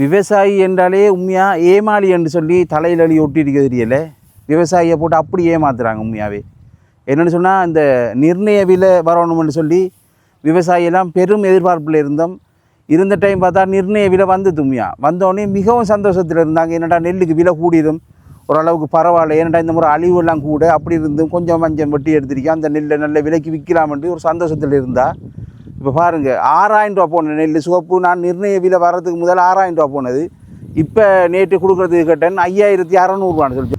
விவசாயி என்றாலே உண்மையாக ஏமாளி என்று சொல்லி தலையில் அழி ஒட்டி தெரியல. விவசாயியை போட்டு அப்படி ஏமாத்துறாங்க உண்மையாகவே என்னென்னு சொன்னால் இந்த நிர்ணய விலை வரணும்னு சொல்லி விவசாயியெல்லாம் பெரும் எதிர்பார்ப்பில் இருந்தோம். இருந்த டைம் பார்த்தா நிர்ணய விலை வந்து தும்மியா வந்தோடனே மிகவும் சந்தோஷத்தில் இருந்தாங்க. என்னடா நெல்லுக்கு விலை கூடிடும் ஓரளவுக்கு பரவாயில்ல. ஏன்னாடா இந்த முறை அழிவுலாம் கூட அப்படி இருந்தும் கொஞ்சம் மஞ்சள் வெட்டி எடுத்திருக்கேன். அந்த நெல்லை நல்ல விலைக்கு விற்கலாம்னு ஒரு சந்தோஷத்தில் இருந்தால் இப்போ பாருங்கள் ஆறாயிரம் ரூபா போன நெல் சிவப்பு நான் நிர்ணய விலை வர்றதுக்கு முதல் ஆறாயிரம் ரூபா போனது. இப்போ நேற்று கொடுக்குறதுக்கு கேட்டேன் ஐயாயிரத்தி அறநூறுவான்னு சொல்லி.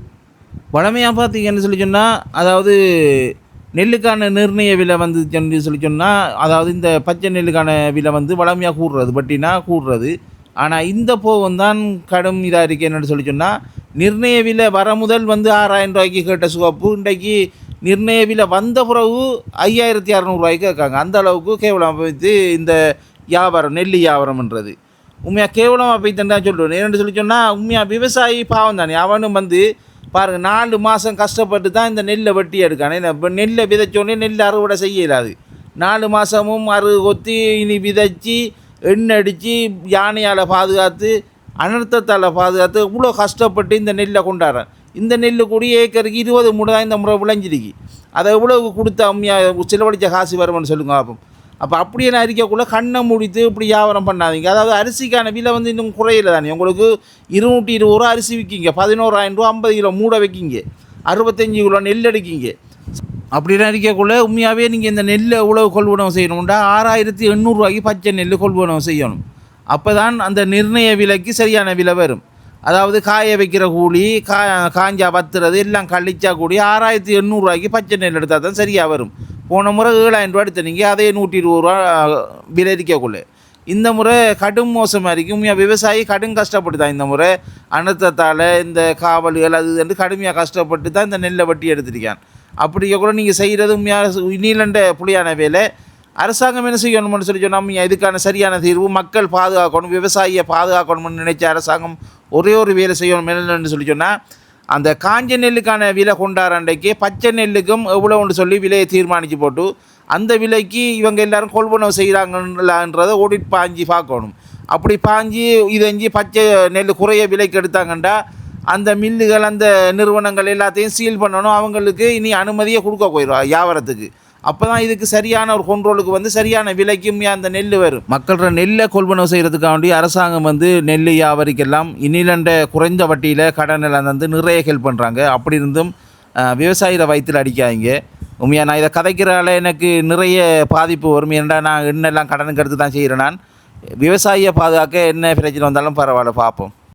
வழமையாக பார்த்தீங்கன்னு சொல்லி சொன்னால் அதாவது நெல்லுக்கான நிர்ணய விலை வந்து சொல்லி சொன்னால் அதாவது இந்த பச்சை நெல்லுக்கான விலை வந்து வளமையாக கூடுறது பட்டினா கூடுறது. ஆனால் இந்த போகம் தான் கடும் இதாக இருக்குது என்னன்னு சொல்லி சொன்னால் நிர்ணய விலை வர முதல் வந்து ஆறாயிரம் ரூபாய்க்கு கேட்ட சிவப்பு இன்றைக்கு நிர்ணய விலை வந்த பிறகு ஐயாயிரத்தி அறநூறுவாய்க்கு இருக்காங்க அந்த அளவுக்கு கேவலம் வைத்து இந்த வியாபாரம் நெல் வியாபாரம்ன்றது. உண்மையாக கேவலமாக போய்த்தன் தான் சொல்லுவேன் ஏன்னு சொல்லி சொன்னால் உண்மையாக விவசாயி பாவம் தானே. அவனும் வந்து பாருங்கள் நாலு மாதம் கஷ்டப்பட்டு தான் இந்த நெல்லை வெட்டி எடுக்கானே. இப்போ நெல்லை விதைச்சோடனே நெல் அறுவடை செய்யலாது நாலு மாதமும் அறு கொத்தி இனி விதைச்சி எண்ணெய் அடித்து யானையால் பாதுகாத்து அனர்த்தத்தால் பாதுகாத்து இவ்வளோ கஷ்டப்பட்டு இந்த நெல்லை கொண்டாடுறேன். இந்த நெல் கூடி ஏக்கருக்கு இருபது மூணு தான் இந்த முறை விளைஞ்சிருக்கு. அதை எவ்வளவு கொடுத்த அம்மியாக செலவழித்த காசு வரும்னு சொல்லுங்க அப்போ அப்போ அப்படியே நான் அறிக்கைக்குள்ளே கண்ணை முடித்து இப்படி வியாபாரம் பண்ணாதீங்க. அதாவது அரிசிக்கான விலை வந்து இன்னும் குறையில தானே. உங்களுக்கு இருநூற்றி இருபது ரூபா அரிசி விற்கிங்க பதினோராயிரம் ரூபா ஐம்பது கிலோ மூடை வைக்கிங்க. அறுபத்தஞ்சு கிலோ நெல் அடிக்கிங்க அப்படிலாம் இருக்கக்குள்ள உண்மையாகவே நீங்கள் இந்த நெல்லை உழவு கொள்வனவு செய்யணும்டா? ஆறாயிரத்தி எண்ணூறுரூவாய்க்கு பச்சை நெல் கொள்வனவு செய்யணும். அப்போ தான் அந்த நிர்ணய விலைக்கு சரியான விலை வரும். அதாவது காய வைக்கிற கூலி கா காஞ்சா பத்துறது எல்லாம் கழிச்சா கூடி ஆறாயிரத்தி எண்ணூறுரூவாய்க்கு பச்சை நெல் எடுத்தால் தான் சரியாக வரும். போன முறை ஏழாயிரம் ரூபா எடுத்த நீங்கள் அதே நூற்றி இருபது ரூபா விலை இருக்கக்குள்ளே. இந்த முறை கடும் மோசமாக இருக்கும் உண்மையாக விவசாயி கடும் கஷ்டப்பட்டு தான் இந்த முறை அனர்த்தத்தால் இந்த காவல்கள் அது வந்து கடுமையாக கஷ்டப்பட்டு தான் இந்த நெல்லை வட்டி எடுத்திருக்கான். அப்படி கூட நீங்கள் செய்கிறது உண்மையாக நீலண்ட புலியான வேலை. அரசாங்கம் என்ன செய்யணும்னு சொல்லி சொன்னால் நம்ம இதுக்கான சரியான தீர்வு மக்கள் பாதுகாக்கணும் விவசாயியை பாதுகாக்கணும்னு நினைச்ச அரசாங்கம் ஒரே ஒரு வேலை செய்யணும் என்னென்னு சொல்லி சொன்னால் அந்த காஞ்ச நெல்லுக்கான விலை கொண்டாடுற அன்றைக்கு பச்சை நெல்லுக்கும் எவ்வளோன்னு சொல்லி விலையை தீர்மானித்து போட்டு அந்த விலைக்கு இவங்க எல்லாரும் கொள்வனவு செய்கிறாங்கன்றதை ஓடிட்டு பாஞ்சி பார்க்கணும். அப்படி பாஞ்சி இதஞ்சி பச்சை நெல் குறைய விலைக்கு எடுத்தாங்கண்டா அந்த மில்லுகள் அந்த நிறுவனங்கள் எல்லாத்தையும் சீல் பண்ணணும். அவங்களுக்கு இனி அனுமதியை கொடுக்க போயிடும் வியாபாரத்துக்கு. அப்போ தான் இதுக்கு சரியான ஒரு கொண்ட்ரோலுக்கு வந்து சரியான விலைக்கும் அந்த நெல் வரும்? மக்களோட நெல்லை கொள்வனவு செய்கிறதுக்காண்டி அரசாங்கம் வந்து நெல் வியாபாரிக்கெல்லாம் இன்னிலண்ட குறைந்த வட்டியில் கடன் எல்லாம் வந்து நிறைய ஹெல்ப் பண்ணுறாங்க அப்படி இருந்தும் விவசாயிகளை வயிற்றில் அடிக்காதீங்க. உண்மையாக நான் இதை கதைக்கிறால எனக்கு நிறைய பாதிப்பு வரும். ஏன்டா நான் என்னெல்லாம் கடனுக்கு எடுத்து தான் செய்கிறேன் நான். விவசாயியை பாதுகாக்க என்ன பிரச்சனை வந்தாலும் பரவாயில்ல பார்ப்போம்.